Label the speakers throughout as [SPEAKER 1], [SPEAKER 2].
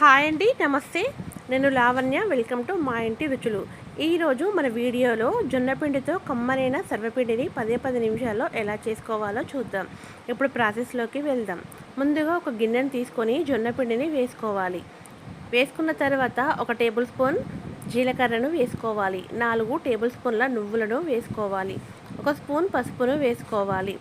[SPEAKER 1] Hi అండి నమస్తే. నేను లావణ్య వెల్కమ్ టు మా ఇంటి రుచులు. ఈరోజు మన వీడియోలో జొన్నపిండితో కమ్మనైన సర్వపిండిని పదే పది నిమిషాల్లో ఎలా చేసుకోవాలో చూద్దాం. ఇప్పుడు ప్రాసెస్లోకి వెళ్దాం. ముందుగా ఒక గిన్నెను తీసుకొని జొన్నపిండిని వేసుకోవాలి. వేసుకున్న తర్వాత ఒక టేబుల్ స్పూన్ జీలకర్రను వేసుకోవాలి. నాలుగు టేబుల్ స్పూన్ల నువ్వులను వేసుకోవాలి. ఒక స్పూన్ పసుపును వేసుకోవాలి.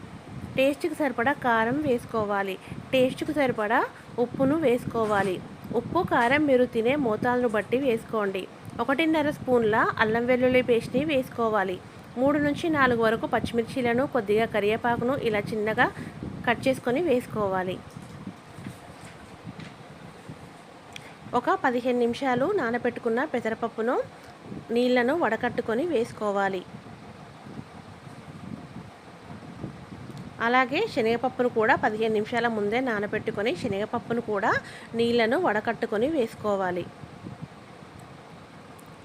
[SPEAKER 1] టేస్ట్కి సరిపడా కారం వేసుకోవాలి. టేస్ట్కి సరిపడా ఉప్పును వేసుకోవాలి. ఉప్పు కారం మీరు తినే మోతాదును బట్టి వేసుకోండి. ఒకటిన్నర స్పూన్ల అల్లం వెల్లుల్లి పేస్ట్ని వేసుకోవాలి. మూడు నుంచి నాలుగు వరకు పచ్చిమిర్చీలను కొద్దిగా కరివేపాకును ఇలా చిన్నగా కట్ చేసుకొని వేసుకోవాలి. ఒక పదిహేను నిమిషాలు నానబెట్టుకున్న పెసరపప్పును నీళ్ళను వడకట్టుకొని వేసుకోవాలి. అలాగే శనగపప్పును కూడా పదిహేను నిమిషాల ముందే నానబెట్టుకొని శనగపప్పును కూడా నీళ్ళను వడకట్టుకొని వేసుకోవాలి.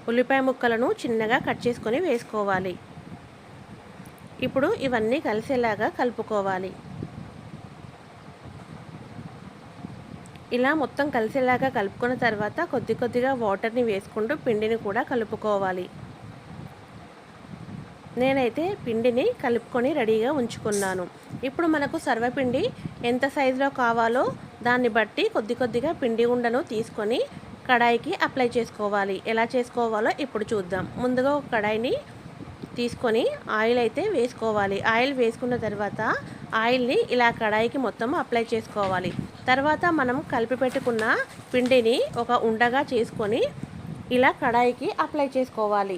[SPEAKER 1] ఉల్లిపాయ ముక్కలను చిన్నగా కట్ చేసుకొని వేసుకోవాలి. ఇప్పుడు ఇవన్నీ కలిసేలాగా కలుపుకోవాలి. ఇలా మొత్తం కలిసేలాగా కలుపుకున్న తర్వాత కొద్ది కొద్దిగా వాటర్ని వేసుకుంటూ పిండిని కూడా కలుపుకోవాలి. నేనైతే పిండిని కలుపుకొని రెడీగా ఉంచుకున్నాను. ఇప్పుడు మనకు సర్వపిండి ఎంత సైజులో కావాలో దాన్ని బట్టి కొద్ది కొద్దిగా పిండి ఉండను తీసుకొని కడాయికి అప్లై చేసుకోవాలి. ఎలా చేసుకోవాలో ఇప్పుడు చూద్దాం. ముందుగా ఒక కడాయిని తీసుకొని ఆయిల్ అయితే వేసుకోవాలి. ఆయిల్ వేసుకున్న తర్వాత ఆయిల్ని ఇలా కడాయికి మొత్తం అప్లై చేసుకోవాలి. తర్వాత మనం కలిపి పెట్టుకున్న పిండిని ఒక ఉండగా చేసుకొని ఇలా కడాయికి అప్లై చేసుకోవాలి.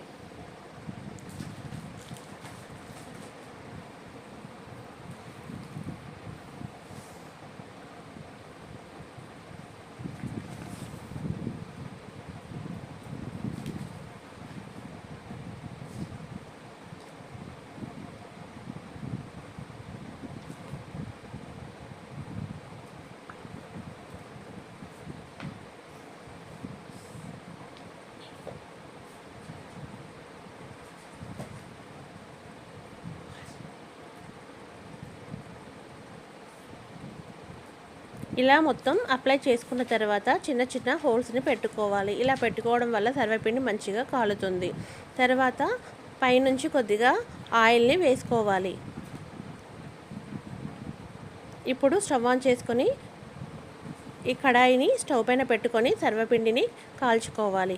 [SPEAKER 1] ఇలా మొత్తం అప్లై చేసుకున్న తర్వాత చిన్న చిన్న హోల్స్ని పెట్టుకోవాలి. ఇలా పెట్టుకోవడం వల్ల సర్వపిండి మంచిగా కాలుతుంది. తర్వాత పైనుంచి కొద్దిగా ఆయిల్ని వేసుకోవాలి. ఇప్పుడు స్టవ్ ఆన్ చేసుకొని ఈ కడాయిని స్టవ్ పైన పెట్టుకొని సర్వపిండిని కాల్చుకోవాలి.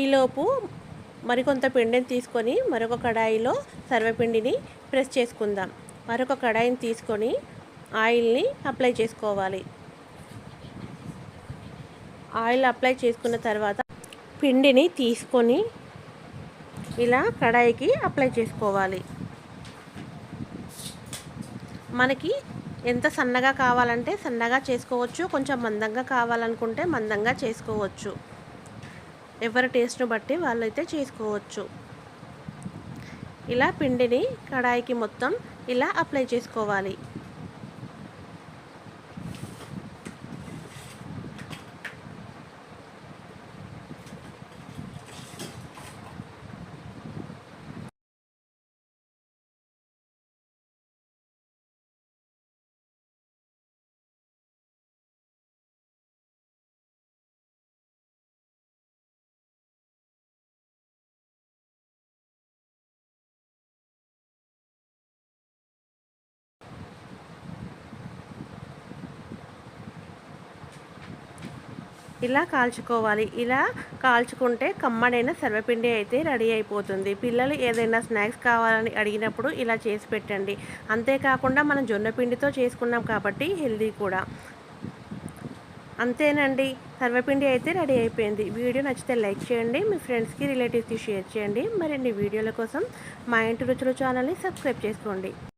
[SPEAKER 1] ఈలోపు మరికొంత పిండిని తీసుకొని మరొక కడాయిలో సర్వపిండిని ప్రెస్ చేసుకుందాం. మరొక కడాయిని తీసుకొని ఆయిల్ని అప్లై చేసుకోవాలి. ఆయిల్ అప్లై చేసుకున్న తర్వాత పిండిని తీసుకొని ఇలా కడాయికి అప్లై చేసుకోవాలి. మనకి ఎంత సన్నగా కావాలంటే సన్నగా చేసుకోవచ్చు కొంచెం మందంగా కావాలనుకుంటే మందంగా చేసుకోవచ్చు. ఎవరి టేస్ట్ను బట్టి వాళ్ళైతే చేసుకోవచ్చు. ఇలా పిండిని కడాయికి మొత్తం ఇలా అప్లై చేసుకోవాలి. ఇలా కాల్చుకోవాలి. ఇలా కాల్చుకుంటే కమ్మడైన సర్వపిండి అయితే రెడీ అయిపోతుంది. పిల్లలు ఏదైనా స్నాక్స్ కావాలని అడిగినప్పుడు ఇలా చేసి పెట్టండి. అంతేకాకుండా మనం జొన్న పిండితో చేసుకున్నాం కాబట్టి హెల్దీ కూడా. అంతేనండి. సర్వపిండి అయితే రెడీ అయిపోయింది. వీడియో నచ్చితే లైక్ చేయండి. మీ ఫ్రెండ్స్కి రిలేటివ్స్కి షేర్ చేయండి. మరిన్ని వీడియోల కోసం మా ఇంటి రుచులు ఛానల్ని సబ్స్క్రైబ్ చేసుకోండి.